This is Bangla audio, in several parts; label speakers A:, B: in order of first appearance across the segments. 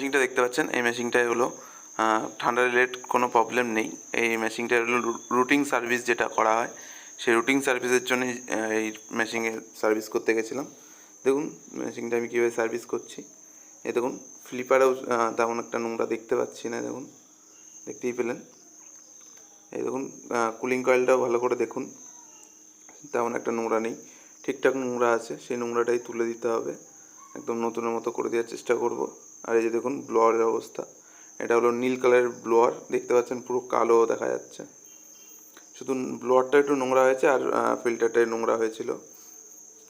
A: মেশিনটা দেখতে পাচ্ছেন, এই মেশিনটায় হলো ঠান্ডা রিলেট কোনো প্রবলেম নেই। এই মেশিনটা হলো রুটিং সার্ভিস যেটা করা হয়, সেই রুটিং সার্ভিসের জন্য এই মেশিনে সার্ভিস করতে গেছিলাম। দেখুন মেশিনটা আমি কীভাবে সার্ভিস করছি। এই দেখুন ফ্লিপারেও তেমন একটা নোংরা দেখতে পাচ্ছি না, দেখুন। দেখতেই পেলেন। এই দেখুন কুলিং কয়েলটাও ভালো করে দেখুন। তেমন একটা নোংরা নেই। ঠিকঠাক নোংরা আছে, সেই নোংরাটাই তুলে দিতে হবে। একদম নতুনের মতো করে দেওয়ার চেষ্টা করব। আর এই যে দেখুন ব্লোয়ারের অবস্থা। এটা হলো নীল কালারের ব্লোয়ার দেখতে পাচ্ছেন পুরো কালো দেখা যাচ্ছে। শুধু ব্লোয়ারটা একটু নোংরা হয়েছে আর ফিল্টারটাই নোংরা হয়েছিল।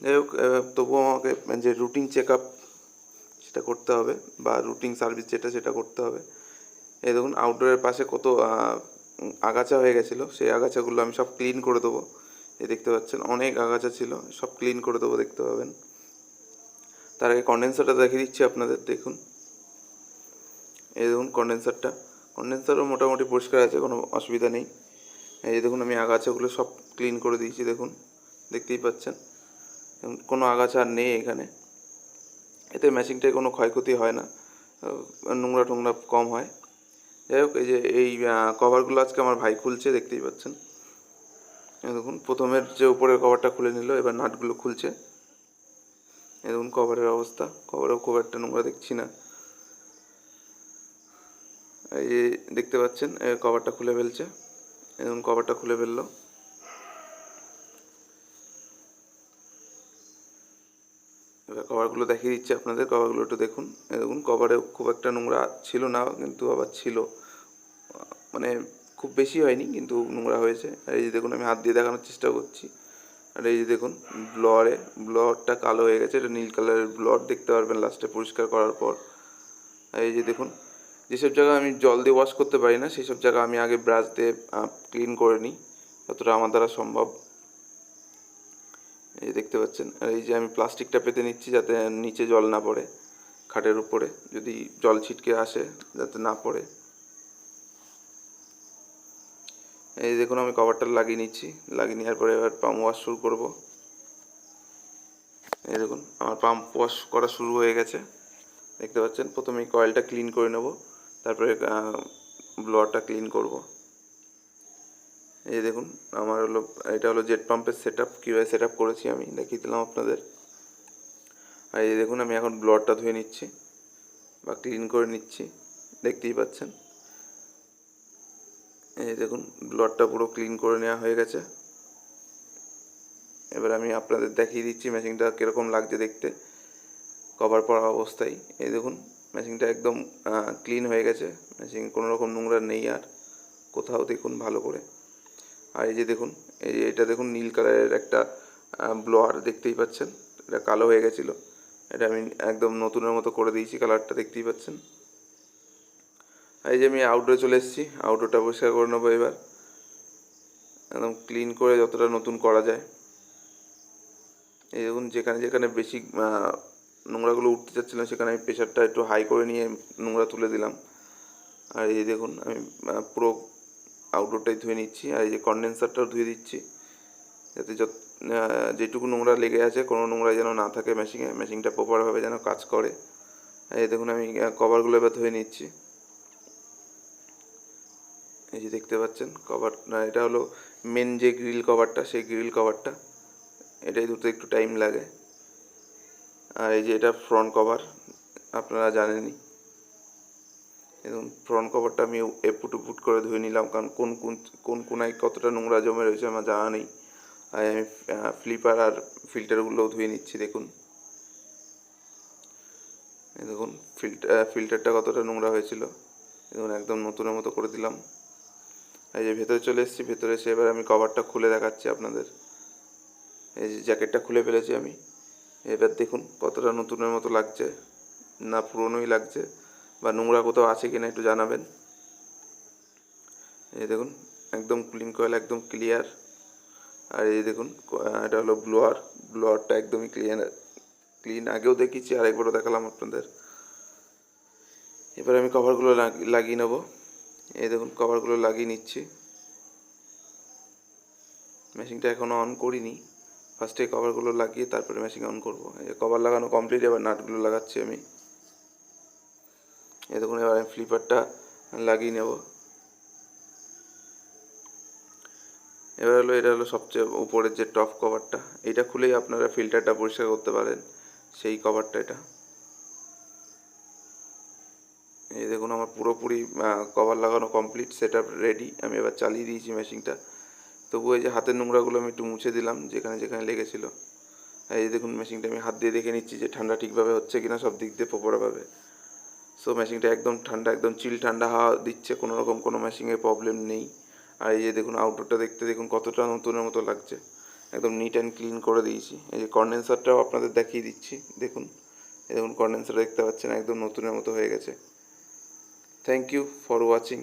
A: যাই হোক তবুও আমাকে যে রুটিন চেক আপ সেটা করতে হবে বা রুটিন সার্ভিস যেটা সেটা করতে হবে। এই দেখুন আউটডোরের পাশে কত আগাছা হয়ে গেছিল। সেই আগাছাগুলো আমি সব ক্লিন করে দেবো। এই দেখতে পাচ্ছেন, অনেক আগাছা ছিল, সব ক্লিন করে দেবো, দেখতে পাবেন। তার আগে কন্ডেন্সারটা দেখিয়ে দিচ্ছি আপনাদের, দেখুন। এই দেখুন কন্ডেন্সারটা কন্ডেন্সারও মোটামুটি পরিষ্কার আছে, কোনো অসুবিধা নেই। এই দেখুন আমি আগাছাগুলো সব ক্লিন করে দিয়েছি, দেখুন। দেখতেই পাচ্ছেন। কোনো আগাছা আর নেই এখানে। এতে মেশিনটায় কোনো ক্ষয়ক্ষতি হয় না। নোংরা টোংরা কম হয়। যাই হোক, এই যে এই কভারগুলো আজকে আমার ভাই খুলছে, দেখতেই পাচ্ছেন। দেখুন, প্রথমের যে উপরের কভারটা খুলে নিল, এবার নাটগুলো খুলছে। দেখুন কভারের অবস্থা। কভারেও খুব একটা নোংরা দেখছি না। এই দেখতে পাচ্ছেন কভারটা খুলে ফেলছে দেখুন কভারটা খুলে ফেলল। এবার কভারগুলো দেখিয়ে দিচ্ছি আপনাদের কভারগুলো একটু দেখুন। দেখুন কভারে খুব একটা নোংরা ছিল না, কিন্তু আবার ছিল। মানে খুব বেশি হয়নি, কিন্তু নোংরা হয়েছে। আর এই যে দেখুন, আমি হাত দিয়ে দেখানোর চেষ্টা করছি। আর এই যে দেখুন ব্লোয়ারে ব্লোয়ারটা কালো হয়ে গেছে, এটা নীল কালারের ব্লোয়ার দেখতে পারবেন লাস্টে পরিষ্কার করার পর। আর এই যে দেখুন যেসব জায়গা আমি জল দিয়ে ওয়াশ করতে পারি না সেই সব জায়গা আমি আগে ব্রাশ দিয়ে ক্লিন করে নিই, যতটা আমার দ্বারা সম্ভব। এই দেখতে পাচ্ছেন, আর এই যে আমি প্লাস্টিকটা পেতে নিচ্ছি যাতে নিচে জল না পড়ে, খাটের উপরে, যদি জল ছিটকে আসে, যাতে না পড়ে। এই দেখুন, আমি কভারটা লাগিয়ে নিচ্ছি, লাগিয়ে নেওয়ার পরে এবার পাম্প ওয়াশ শুরু করব। এই দেখুন, আমার পাম্প ওয়াশ করা শুরু হয়ে গেছে। দেখতে পাচ্ছেন, প্রথমে কয়েলটা ক্লিন করে নেব। তারপরে ব্লোয়ারটা ক্লিন করব। এই দেখুন, আমার হলো, এটা হলো জেট পাম্পের সেট আপ কীভাবে সেট আপ করেছি আমি দেখিয়ে দিলাম আপনাদের। আর এই দেখুন, আমি এখন ব্লোয়ারটা ধুয়ে নিচ্ছি বা ক্লিন করে নিচ্ছি, দেখতেই পাচ্ছেন। এই দেখুন ব্লোয়ারটা পুরো ক্লিন করে নেওয়া হয়ে গেছে। এবার আমি আপনাদের দেখিয়ে দিচ্ছি মেশিনটা কীরকম লাগছে দেখতে কভার পরা অবস্থায়। এই দেখুন মেশিনটা একদম ক্লিন হয়ে গেছে। মেশিন কোনো রকম নোংরা নেই আর, কোথাও দেখুন ভালো করে। আর এই যে দেখুন, এই যে এটা দেখুন নীল কালারের একটা ব্লোয়ার দেখতেই পাচ্ছেন। এটা কালো হয়ে গেছিল। এটা আমি একদম নতুনের মতো করে দিয়েছি কালারটা দেখতেই পাচ্ছেন। এই যে আমি আউটডোরে চলে এসেছি। আউটডোরটা পরিষ্কার করে নেব এবার। একদম ক্লিন করে যতটা নতুন করা যায়। এই দেখুন, যেখানে যেখানে বেশি চাচ্ছিল সেখানে আমি প্রেশারটা একটু হাই করে নিয়ে নোংরা তুলে দিলাম। আর এই দেখুন, আমি পুরো আউটডোরটাই ধুয়ে নিচ্ছি, আর এই যে কন্ডেন্সারটাও ধুয়ে দিচ্ছি। যাতে যত যেটুকু নোংরা লেগে আছে, কোনো নোংরা যেন না থাকে মেশিনে মেশিনটা প্রপারভাবে যেন কাজ করে। এই দেখুন, আমি কভারগুলো এবার ধুয়ে নিচ্ছি। এই যে দেখতে পাচ্ছেন কভার এটা হলো মেন যে গ্রিল কভারটা সেই গ্রিল কভারটা এটাই ধুতে একটু টাইম লাগে। আর এই যে এটা ফ্রন্ট কভার আপনারা জানেনই। এবং ফ্রন্ট কভারটা আমি এপুট উপুট করে ধুয়ে নিলাম, কারণ কোন কোন কোন কোনায় কতটা নোংরা জমে রয়েছে আমার জানা নেই। আর আমি ফ্লিপার আর ফিল্টারগুলোও ধুয়ে নিচ্ছি, দেখুন। দেখুন ফিল্টার ফিল্টারটা কতটা নোংরা হয়েছিল। দেখুন, একদম নতুনের মতো করে দিলাম। এই যে ভেতরে চলে এসেছি, ভেতরে এসে এবার আমি কভারটা খুলে দেখাচ্ছি আপনাদের। এই যে জ্যাকেটটা খুলে ফেলেছি আমি। এবার দেখুন কতটা নতুনের মতো লাগছে, না পুরনোই লাগছে, বা নোংরা কোথাও আছে কিনা একটু জানাবেন। এই দেখুন, একদম ক্লিন কয়েল একদম ক্লিয়ার আর এই দেখুন, এটা হলো ব্লোয়ার ব্লোয়ারটা একদমই ক্লিয়ার ক্লিন আগেও দেখিয়েছি, আরেকবারও দেখালাম আপনাদের। এবার আমি কভারগুলো লাগিয়ে নেব। এই দেখুন কভারগুলো লাগিয়ে নিচ্ছি। মেশিনটা এখনও অন করিনি। ফার্স্টে কভারগুলো লাগিয়ে তারপরে মেশিন অন করব। এই যে কভার লাগানো কমপ্লিট এবার নাটগুলো লাগাচ্ছি আমি। এ দেখুন, এবার আমি ফ্লিপারটা লাগিয়ে নেব। এবার হলো, এটা হলো সবচেয়ে উপরের যে টপ কভারটা এটা খুলেই আপনারা ফিল্টারটা পরিষ্কার করতে পারেন। সেই কভারটা এটা। এই দেখুন, আমার পুরোপুরি কভার লাগানো কমপ্লিট সেট রেডি আমি এবার চালিয়ে দিয়েছি মেশিনটা তবু এই যে হাতের নোংরাগুলো আমি একটু মুছে দিলাম, যেখানে যেখানে লেগেছিলো। এই দেখুন মেশিনটা আমি হাত দিয়ে দেখে নিচ্ছি যে ঠান্ডা ঠিকভাবে হচ্ছে কিনা, সব দিক দিয়ে প্রপারভাবে সো মেশিনটা একদম ঠান্ডা, একদম চিল ঠান্ডা হাওয়া দিচ্ছে, কোনো রকম কোনো মেশিনের প্রবলেম নেই। আর এই যে দেখুন আউটডোরটা দেখতে দেখুন, কতটা নতুনের মতো লাগছে। একদম নিট অ্যান্ড ক্লিন করে দিয়েছি। এই যে কন্ডেন্সারটাও আপনাদের দেখিয়ে দিচ্ছি, দেখুন। এই দেখুন কন্ডেন্সার দেখতে পাচ্ছেন, একদম নতুনের মতো হয়ে গেছে। Thank you for watching